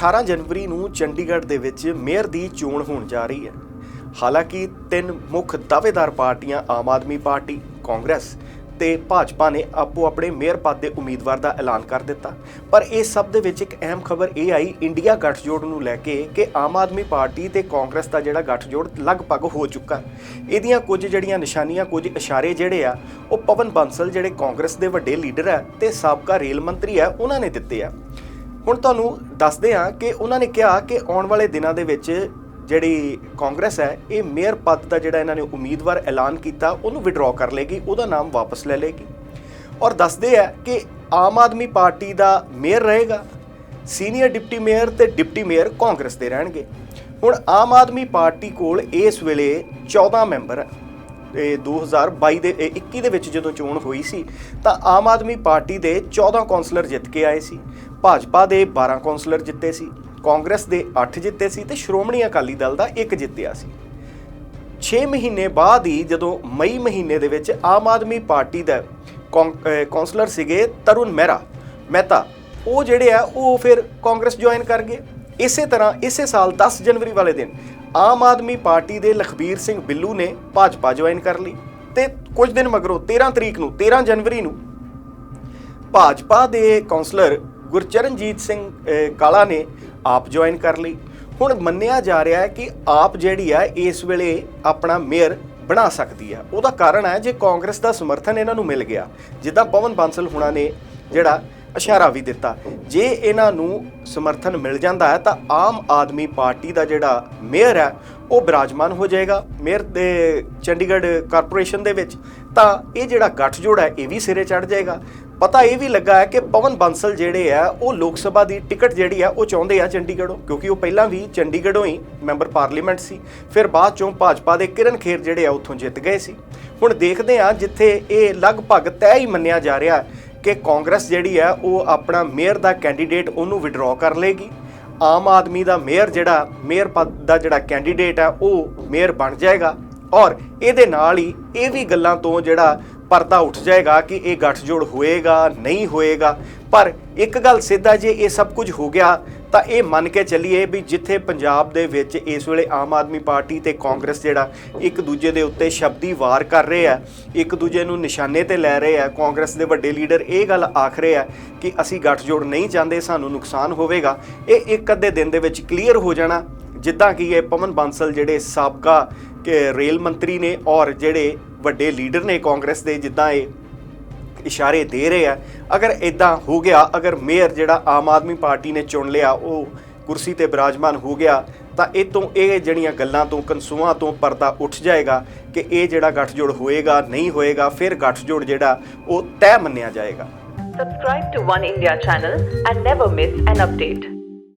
18 ਜਨਵਰੀ ਨੂੰ ਚੰਡੀਗੜ੍ਹ ਦੇ ਵਿੱਚ ਮੇਅਰ ਦੀ ਚੋਣ ਹੋਣ ਜਾ ਰਹੀ ਹੈ। ਹਾਲਾਂਕਿ ਤਿੰਨ ਮੁੱਖ ਦਾਅਵੇਦਾਰ ਪਾਰਟੀਆਂ, ਆਮ ਆਦਮੀ ਪਾਰਟੀ, ਕਾਂਗਰਸ ਤੇ ਭਾਜਪਾ ਨੇ ਆਪੋ ਆਪਣੇ ਮੇਅਰ ਪਦ ਦੇ ਉਮੀਦਵਾਰ ਦਾ ਐਲਾਨ ਕਰ ਦਿੱਤਾ। ਪਰ ਇਹ ਸਭ ਦੇ ਵਿੱਚ ਇੱਕ ਅਹਿਮ ਖਬਰ ਇਹ ਆਈ, ਇੰਡੀਆ ਗੱਠਜੋੜ ਨੂੰ ਲੈ ਕੇ ਕਿ ਆਮ ਆਦਮੀ ਪਾਰਟੀ ਤੇ ਕਾਂਗਰਸ ਦਾ ਜਿਹੜਾ ਗੱਠਜੋੜ ਲਗਭਗ ਹੋ ਚੁੱਕਾ। ਇਹਦੀਆਂ ਕੁਝ ਜਿਹੜੀਆਂ ਨਿਸ਼ਾਨੀਆਂ, ਕੁਝ ਇਸ਼ਾਰੇ ਜਿਹੜੇ ਆ, ਉਹ ਪਵਨ ਬੰਸਲ ਜਿਹੜੇ ਕਾਂਗਰਸ ਦੇ ਵੱਡੇ ਲੀਡਰ ਹੈ ਤੇ ਸਾਬਕਾ ਰੇਲ ਮੰਤਰੀ ਹੈ ਉਹਨਾਂ ਨੇ ਦਿੱਤੇ ਆ। ਹੁਣ ਤੁਹਾਨੂੰ ਦੱਸਦੇ ਹਾਂ ਕਿ ਉਹਨਾਂ ਨੇ ਕਿਹਾ ਕਿ ਆਉਣ ਵਾਲੇ ਦਿਨਾਂ ਦੇ ਵਿੱਚ ਜਿਹੜੀ ਕਾਂਗਰਸ ਹੈ, ਇਹ ਮੇਅਰ ਪਦ ਦਾ ਜਿਹੜਾ ਇਹਨਾਂ ਨੇ ਉਮੀਦਵਾਰ ਐਲਾਨ ਕੀਤਾ, ਉਹਨੂੰ ਵਿਡਰਾਅ ਕਰ ਲੇਗੀ, ਉਹਦਾ ਨਾਮ ਵਾਪਸ ਲੈ ਲੇਗੀ। ਔਰ ਦੱਸਦੇ ਆ ਕਿ ਆਮ ਆਦਮੀ ਪਾਰਟੀ ਦਾ ਮੇਅਰ ਰਹੇਗਾ, ਸੀਨੀਅਰ ਡਿਪਟੀ ਮੇਅਰ ਤੇ ਡਿਪਟੀ ਮੇਅਰ ਕਾਂਗਰਸ ਦੇ ਰਹਿਣਗੇ। ਹੁਣ ਆਮ ਆਦਮੀ ਪਾਰਟੀ ਕੋਲ ਇਸ ਵੇਲੇ 14 ਮੈਂਬਰ ਹੈ। ਇਹ 2022 ਦੇ, ਇਹ 21 ਦੇ ਵਿੱਚ ਜਦੋਂ ਚੋਣ ਹੋਈ ਸੀ, ਤਾਂ ਆਮ ਆਦਮੀ ਪਾਰਟੀ ਦੇ 14 ਕੌਂਸਲਰ ਜਿੱਤ ਕੇ ਆਏ ਸੀ। ਭਾਜਪਾ ਦੇ 12 ਕੌਂਸਲਰ ਜਿੱਤੇ ਸੀ, ਕਾਂਗਰਸ ਦੇ 8 ਜਿੱਤੇ ਸੀ ਤੇ ਸ਼੍ਰੋਮਣੀ ਅਕਾਲੀ ਦਲ ਦਾ 1 ਜਿੱਤਿਆ ਸੀ। 6 ਮਹੀਨੇ ਬਾਅਦ ਹੀ ਜਦੋਂ ਮਈ ਮਹੀਨੇ ਦੇ ਵਿੱਚ ਆਮ ਆਦਮੀ ਪਾਰਟੀ ਦਾ ਕੌਂ- ਕੌਂਸਲਰ ਸੀਗੇ ਤਰੁਣ ਮਹਿਰਾ, ਮਹਿਤਾ, ਉਹ ਜਿਹੜੇ ਆ, ਉਹ ਫਿਰ ਕਾਂਗਰਸ ਜੁਆਇਨ ਕਰ ਗਏ। ਇਸੇ ਤਰ੍ਹਾਂ ਇਸੇ ਸਾਲ 10 ਜਨਵਰੀ ਵਾਲੇ ਦਿਨ ਆਮ ਆਦਮੀ ਪਾਰਟੀ ਦੇ ਲਖਬੀਰ ਸਿੰਘ ਬਿੱਲੂ ਨੇ ਭਾਜਪਾ ਜੁਆਇਨ ਕਰ ਲਈ ਤੇ ਕੁਝ ਦਿਨ ਮਗਰੋਂ 13 ਤਰੀਕ ਨੂੰ 13 ਜਨਵਰੀ ਨੂੰ ਭਾਜਪਾ ਦੇ ਕਾਉਂਸਲਰ ਗੁਰਚਰਨਜੀਤ ਸਿੰਘ ਕਾਲਾ ਨੇ ਆਪ ਜੁਆਇਨ ਕਰ ਲਈ। ਹੁਣ ਮੰਨਿਆ ਜਾ ਰਿਹਾ ਹੈ ਕਿ ਆਪ ਜਿਹੜੀ ਹੈ, ਇਸ ਵੇਲੇ ਆਪਣਾ ਮੇਅਰ ਬਣਾ ਸਕਦੀ ਹੈ। ਉਹਦਾ ਕਾਰਨ ਹੈ, ਜੇ ਕਾਂਗਰਸ ਦਾ ਸਮਰਥਨ ਇਹਨਾਂ ਨੂੰ ਮਿਲ ਗਿਆ, ਜਿੱਦਾਂ ਪਵਨ ਬਾਂਸਲ ਹੁਣਾਂ ਨੇ ਜਿਹੜਾ ਇਸ਼ਾਰਾ ਵੀ ਦਿੱਤਾ, ਜੇ ਇਹਨਾਂ ਨੂੰ ਸਮਰਥਨ ਮਿਲ ਜਾਂਦਾ ਹੈ, ਤਾਂ ਆਮ ਆਦਮੀ ਪਾਰਟੀ ਦਾ ਜਿਹੜਾ ਮੇਅਰ ਹੈ, ਉਹ ਬਿਰਾਜਮਾਨ ਹੋ ਜਾਏਗਾ। ਮੇਅਰ ਦੇ ਚੰਡੀਗੜ੍ਹ ਕਾਰਪੋਰੇਸ਼ਨ ਦੇ ਵਿੱਚ ਤਾਂ ਇਹ ਜਿਹੜਾ ਗੱਠਜੋੜ ਹੈ, ਇਹ ਵੀ ਸਿਰੇ ਚੜ ਜਾਏਗਾ। ਪਤਾ ਇਹ ਵੀ ਲੱਗਾ ਹੈ ਕਿ ਪਵਨ ਬੰਸਲ ਜਿਹੜੇ ਆ ਉਹ ਲੋਕ ਸਭਾ ਦੀ ਟਿਕਟ ਜਿਹੜੀ ਆ ਉਹ ਚਾਹੁੰਦੇ ਆ ਚੰਡੀਗੜ੍ਹੋਂ, ਕਿਉਂਕਿ ਉਹ ਪਹਿਲਾਂ ਵੀ ਚੰਡੀਗੜ੍ਹੋਂ ਹੀ ਮੈਂਬਰ ਪਾਰਲੀਮੈਂਟ ਸੀ। ਫਿਰ ਬਾਅਦ ਚੋਂ ਭਾਜਪਾ ਦੇ ਕਿਰਨ ਖੇਰ ਜਿਹੜੇ ਆ, ਉੱਥੋਂ ਜਿੱਤ ਗਏ ਸੀ। ਹੁਣ ਦੇਖਦੇ ਆ ਜਿੱਥੇ ਇਹ ਲਗਭਗ ਤੈਅ ਹੀ ਮੰਨਿਆ ਜਾ ਰਿਹਾ ਕਿ ਕਾਂਗਰਸ ਜਿਹੜੀ ਆ ਉਹ ਆਪਣਾ ਮੇਅਰ ਦਾ ਕੈਂਡੀਡੇਟ ਉਹਨੂੰ ਵਿਡਰਾਅ ਕਰ ਲੇਗੀ ਆਮ ਆਦਮੀ ਦਾ ਮੇਅਰ ਜਿਹੜਾ, ਮੇਅਰ ਪਦ ਦਾ ਜਿਹੜਾ ਕੈਂਡੀਡੇਟ ਆ ਉਹ ਮੇਅਰ ਬਣ ਜਾਏਗਾ। ਔਰ ਇਹਦੇ ਨਾਲ ਹੀ ਇਹ ਵੀ ਗੱਲਾਂ ਤੋਂ ਜਿਹੜਾ ਪਰਦਾ ਉੱਠ ਜਾਏਗਾ ਕਿ ਇਹ ਗੱਠਜੋੜ ਹੋਏਗਾ, ਨਹੀਂ ਹੋਏਗਾ। ਪਰ ਇੱਕ ਗੱਲ ਸਿੱਧਾ ਜੇ ਇਹ ਸਭ ਕੁਝ ਹੋ ਗਿਆ, ਤਾਂ ਇਹ ਮੰਨ ਕੇ ਚੱਲੀਏ ਵੀ ਜਿੱਥੇ ਪੰਜਾਬ ਦੇ ਵਿੱਚ ਇਸ ਵੇਲੇ ਆਮ ਆਦਮੀ ਪਾਰਟੀ ਤੇ ਕਾਂਗਰਸ ਜਿਹੜਾ ਇੱਕ ਦੂਜੇ ਦੇ ਉੱਤੇ ਸ਼ਬਦੀ ਵਾਰ ਕਰ ਰਹੇ ਆ, ਇੱਕ ਦੂਜੇ ਨੂੰ ਨਿਸ਼ਾਨੇ ਤੇ ਲੈ ਰਹੇ ਆ, ਕਾਂਗਰਸ ਦੇ ਵੱਡੇ ਲੀਡਰ ਇਹ ਗੱਲ ਆਖ ਰਹੇ ਆ ਕਿ ਅਸੀਂ ਗੱਠਜੋੜ ਨਹੀਂ ਚਾਹੁੰਦੇ, ਸਾਨੂੰ ਨੁਕਸਾਨ ਹੋਵੇਗਾ। ਇਹ ਇੱਕ ਅੱਧੇ ਦਿਨ ਦੇ ਵਿੱਚ ਕਲੀਅਰ ਹੋ ਜਾਣਾ, ਜਿੱਦਾਂ ਕਿ ਇਹ ਪਵਨ ਬਾਂਸਲ ਜਿਹੜੇ ਸਾਬਕਾ ਰੇਲ ਮੰਤਰੀ ਨੇ ਔਰ ਜਿਹੜੇ ਵੱਡੇ ਲੀਡਰ ਨੇ ਕਾਂਗਰਸ ਦੇ ਜਿੱਦਾਂ ਇਹ ਇਸ਼ਾਰੇ ਦੇ ਰਹੇ ਆ, ਅਗਰ ਇਦਾਂ ਹੋ ਗਿਆ, ਅਗਰ ਮੇਅਰ ਜਿਹੜਾ ਆਮ ਆਦਮੀ ਪਾਰਟੀ ਨੇ ਚੁਣ ਲਿਆ, ਉਹ ਕੁਰਸੀ ਤੇ ਬਿਰਾਜਮਾਨ ਹੋ ਗਿਆ, ਤਾਂ ਇਹ ਤੋਂ ਇਹ ਜਿਹੜੀਆਂ ਗੱਲਾਂ ਤੋਂ ਕਨਸੂਆਂ ਤੋਂ ਪਰਦਾ ਉੱਠ ਜਾਏਗਾ ਕਿ ਇਹ ਜਿਹੜਾ ਗੱਠਜੋੜ ਹੋਏਗਾ, ਨਹੀਂ ਹੋਏਗਾ, ਫਿਰ ਗੱਠਜੋੜ ਜਿਹੜਾ ਉਹ ਤੈਅ ਮੰਨਿਆ ਜਾਏਗਾ Subscribe to One India channel and never miss an update.